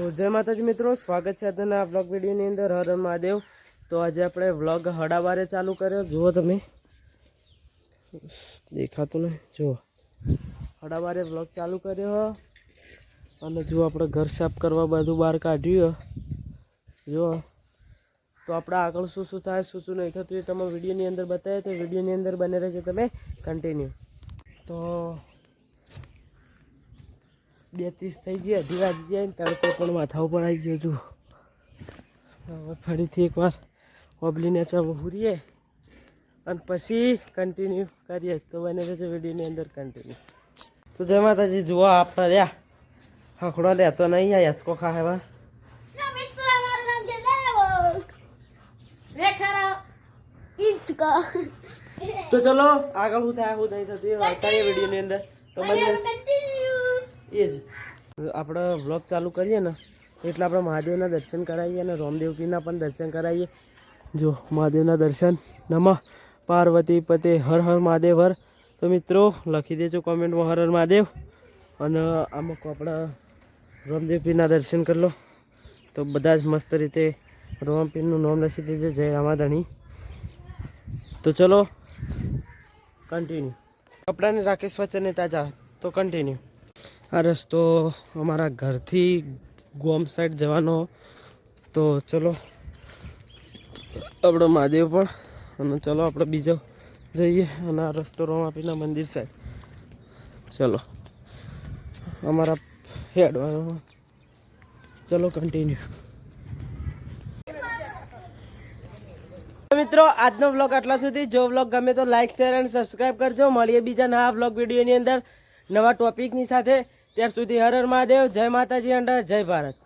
જય માતાજી મિત્રો, સ્વાગત છે આજના વ્લોગ વિડીયોની અંદર. હર મહાદેવ. તો આજે આપણે વ્લોગ હડાવારે ચાલુ કર્યો. જુઓ તમે. દેખાતું ને જુઓ. હડાવારે વ્લોગ ચાલુ કર્યો. અને જુઓ આપણે ઘર સાફ કરવા બધું બહાર કાઢ્યું. જુઓ. તો આપણે આગળ શું શું થાય, શું શું નહીં થતું એ તમે વિડીયોની અંદર બતાવે તો વિડીયોની અંદર બને રહેશે તમે. કન્ટિન્યુ તો બે ત્રીસ થઈ ગઈ અઢી વાગી ગયા ને તડકો પણ માથા ઉપર આવી ગયો છું. હવે ફરીથી એકવાર ઓબલીને ચમહુરીએ અને પછી કન્ટિન્યુ કરીએ. તો બને છે વિડીયોની અંદર કન્ટિન્યુ તો જય માતાજી જુઓ આપણે રહ્યા. હખડો લેતો નહીં આ યસકો ખાવા. તો ચલો આગળ હું થાય હું નહીં થતી વિડીયોની અંદર. તો બને એ જ. આપણે વ્લોગ ચાલુ કરીએ ને, એટલે આપણે મહાદેવના દર્શન કરાવીએ અને રામદેવપીના પણ દર્શન કરાવીએ. જો, મહાદેવના દર્શન. નમઃ. પાર્વતી પતે હર હર મહાદેવ હર. તો મિત્રો, લખી દેજો કોમેન્ટમાં હર હર મહાદેવ. અને અમુક આપણે રોમદેવપીના દર્શન કરી લો. તો બધા જ મસ્ત રીતે રોમપીરનું નામ લખી દેજો. જય રામાધણી. તો ચલો કન્ટિન્યુ કપડાને રાખે સ્વચ્છ અને તાજા. તો કન્ટિન્યુ આ રસ્તો અમારા ઘરથી ગોમ સાઈડ જવાનો. તો ચલો, આપણો મહાદેવ પણ, અને ચલો આપણે બીજો જઈએ અને આ રસ્તો રોમાપીના મંદિર સાહેબ ચલો, અમારા હેડવાનો. ચલો કન્ટિન્યુ મિત્રો, આજનો વ્લોગ આટલા સુધી. જો વ્લોગ ગમે તો લાઇક શેર અને સબસ્ક્રાઈબ કરજો. મળીએ બીજા નવા વ્લોગ વિડીયોની અંદર નવા ટોપિકની સાથે. ત્યાર સુધી હર મહાદેવ જય માતાજી અંડર જય ભારત.